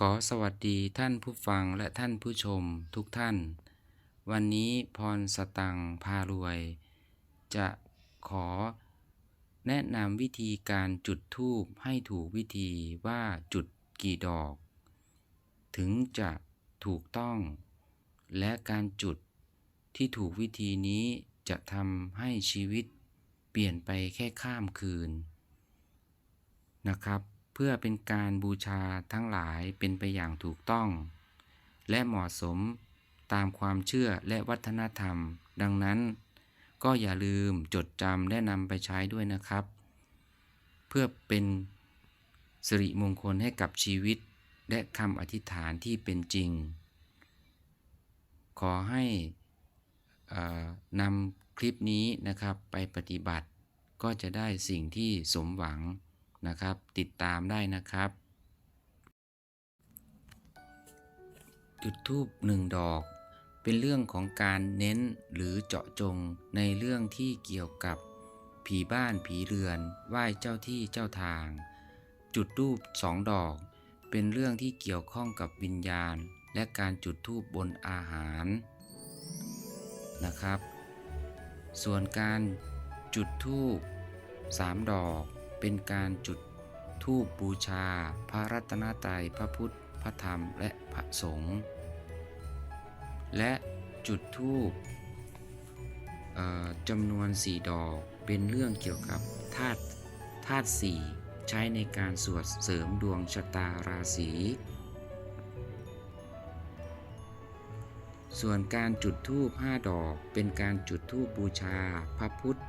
ขอสวัสดีท่านผู้ฟังและท่านผู้ชมทุกท่าน วันนี้พรสตังพารวย จะขอแนะนำวิธีการจุดธูปให้ถูกวิธีว่าจุดกี่ดอก ถึงจะถูกต้อง และการจุดที่ถูกวิธีนี้จะทำให้ชีวิตเปลี่ยนไปแค่ข้ามคืนนะครับ เพื่อเป็นการบูชาทั้งหลายเป็นไปอย่างถูกต้อง และเหมาะสมตามความเชื่อและวัฒนธรรม ดังนั้น ก็อย่าลืมจดจำและนำไปใช้ด้วยนะครับ เพื่อเป็นสิริมงคลให้กับชีวิต และคำอธิษฐานที่เป็นจริง ขอให้เอ่อนำคลิปนี้นะครับไปปฏิบัติก็จะได้สิ่งที่สมหวัง นะครับ ติดตามได้นะครับ จุดทูบหนึ่งดอก เป็นเรื่องของการเน้นหรือเจาะจงในเรื่องที่เกี่ยวกับผีบ้านผีเรือนไหว้เจ้าที่เจ้าทาง จุดทูบสองดอก เป็นเรื่องที่เกี่ยวข้องกับวิญญาณ และการจุดธูปบนอาหารนะครับ ส่วนการจุดธูปสามดอก เป็นการจุดธูปบูชา พระรัตนตรัยพระพุทธ พระธรรมและพระสงฆ์และจุดธูปจำนวนสี่ดอกเป็นเรื่องเกี่ยวกับธาตุธาตุสี่ใช้ในการสวดเสริมดวงชะตาราศี ส่วนการจุดธูปห้าดอกเป็นการจุดธูปบูชา พระพุทธ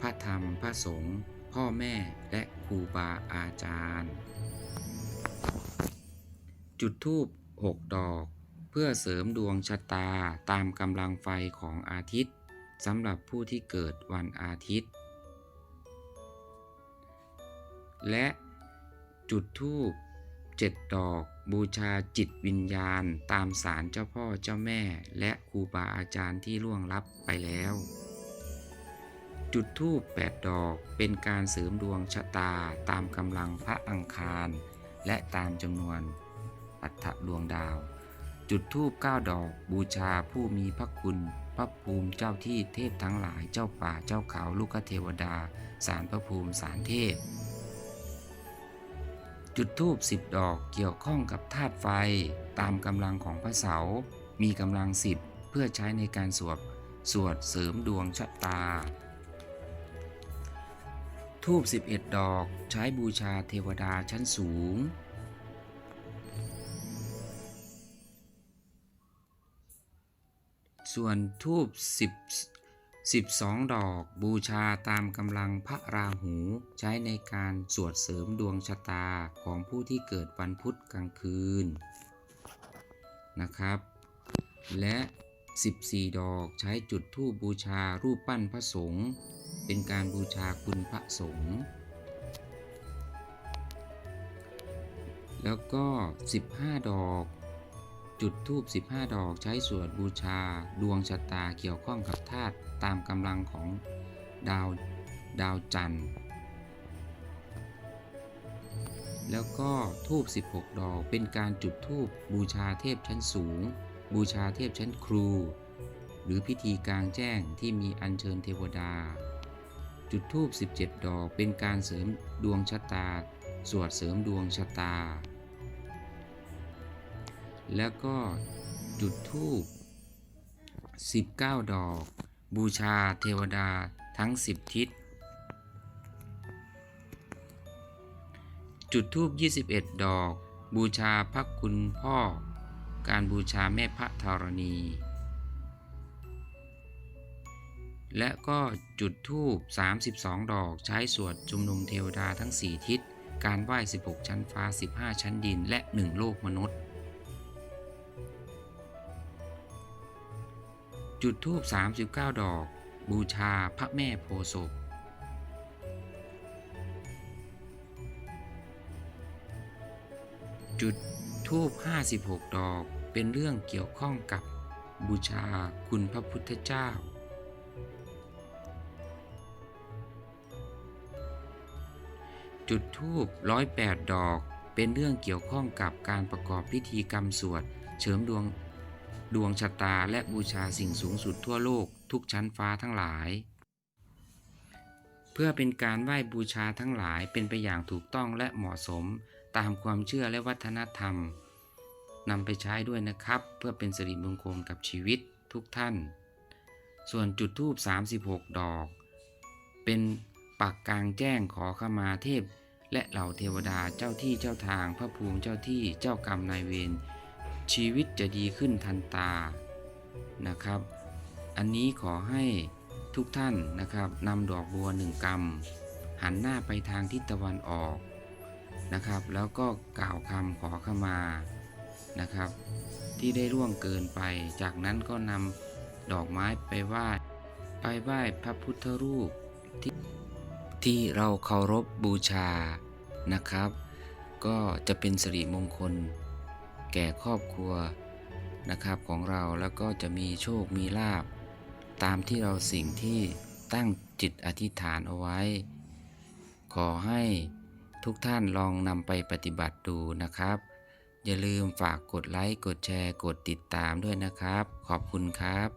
พระธรรม พระสงฆ์ พ่อแม่และครูบาอาจารย์ จุดธูปหกดอก เพื่อเสริมดวงชะตาตามกำลังไฟของอาทิตย์สำหรับผู้ที่เกิดวันอาทิตย์ และจุดธูปเจ็ดดอกบูชาจิตวิญญาณ ตามสารเจ้าพ่อเจ้าแม่ และครูบาอาจารย์ที่ล่วงลับไปแล้ว จุดธูปแปดดอกเป็นการเสริมดวงชะตาตามกำลังพระอังคาร และตามจำนวนอัฐดวงดาว จุดธูปเก้าดอกบูชาผู้มีพระคุณพระภูมิเจ้าที่เทพทั้งหลายเจ้าป่าเจ้าเขาลูกเทวดา สารพระภูมิสารเทพ จุดธูปสิบดอกเกี่ยวข้องกับธาตุไฟตามกำลังของพระเสา มีกำลังสิบเพื่อใช้ในการสวดสวดเสริมดวงชะตา ทูบ11 ดอกใช้บูชาเทวดาชั้นสูง ส่วนทูบ10 12 ดอกบูชาตามกำลังพระราหูใช้ในการสวดเสริมดวงชะตาของผู้ที่เกิดวันพุธกลางคืนนะครับ และ 14 ดอกใช้จุดธูปบูชารูปปั้นพระสงฆ์ เป็นการบูชาคุณพระสงฆ์ แล้วก็ 15 ดอก จุดธูป15 ดอกใช้สวดบูชาดวงชะตาเกี่ยวข้องกับธาตุตามกำลังของดาวดาวจันทร์ แล้วก็ทูบ16 ดอกเป็นการจุดธูปบูชาเทพชั้นสูง บูชาเทพชั้นครู หรือพิธีกลางแจ้งที่มีอัญเชิญเทวดา จุดธูป 17 ดอกเป็นการเสริมดวงชะตา สวดเสริมดวงชะตา แล้วก็จุดธูป 19 ดอก บูชาเทวดาทั้ง 10 ทิศ จุดธูป 21 ดอก บูชาพระคุณพ่อ การบูชาแม่พระธรณี และก็จุดธูป 32 ดอกใช้สวดชุมนุมเทวดาทั้ง 4 ทิศ การไหว้ 16 ชั้นฟ้า 15 ชั้นดิน และ 1 โลกมนุษย์ จุดธูป 39 ดอก บูชาพระแม่โพศพจุดทูบ56 ดอกเป็นเรื่องเกี่ยวข้องกับบูชาคุณพระพุทธเจ้า จุดทูบ108ดอก เป็นเรื่องเกี่ยวข้องกับการประกอบพิธีกรรมสวดเฉิมดวงดวงชะตาและบูชาสิ่งสูงสุดทั่วโลกทุกชั้นฟ้าทั้งหลาย เพื่อเป็นการไหว้บูชาทั้งหลายเป็นไปอย่างถูกต้องและเหมาะสมตามความเชื่อและวัฒนธรรมนำไปใช้ด้วยนะครับ เพื่อเป็นสิริมงคลกับชีวิตทุกท่าน ส่วนจุดธูป36 ดอก เป็นปักกลางแจ้งขอขมาเทพ และเหล่าเทวดาเจ้าที่เจ้าทางพระภูมิเจ้าที่เจ้ากรรมนายเวรชีวิตจะดีขึ้นทันตานะครับ อันนี้ขอให้ทุกท่านนะครับนำดอกบัวหนึ่งกำหันหน้าไปทางทิศตะวันออกนะครับ แล้วก็กล่าวคำขอขมานะครับ ที่ได้ร่วงเกินไป จากนั้นก็นำดอกไม้ไปไหว้ไปไหว้พระพุทธรูปที่ที่เราเคารพบูชา นะครับ ก็จะเป็นสิริมงคล แก่ครอบครัวนะครับของเราแล้วก็จะมีโชคมีลาบ ตามที่เราสิ่งที่ตั้งจิตอธิษฐานเอาไว้ ขอให้ทุกท่านลองนำไปปฏิบัติดูนะครับ อย่าลืมฝากกดไลค์ กดแชร์ กดติดตามด้วยนะครับ ขอบคุณครับ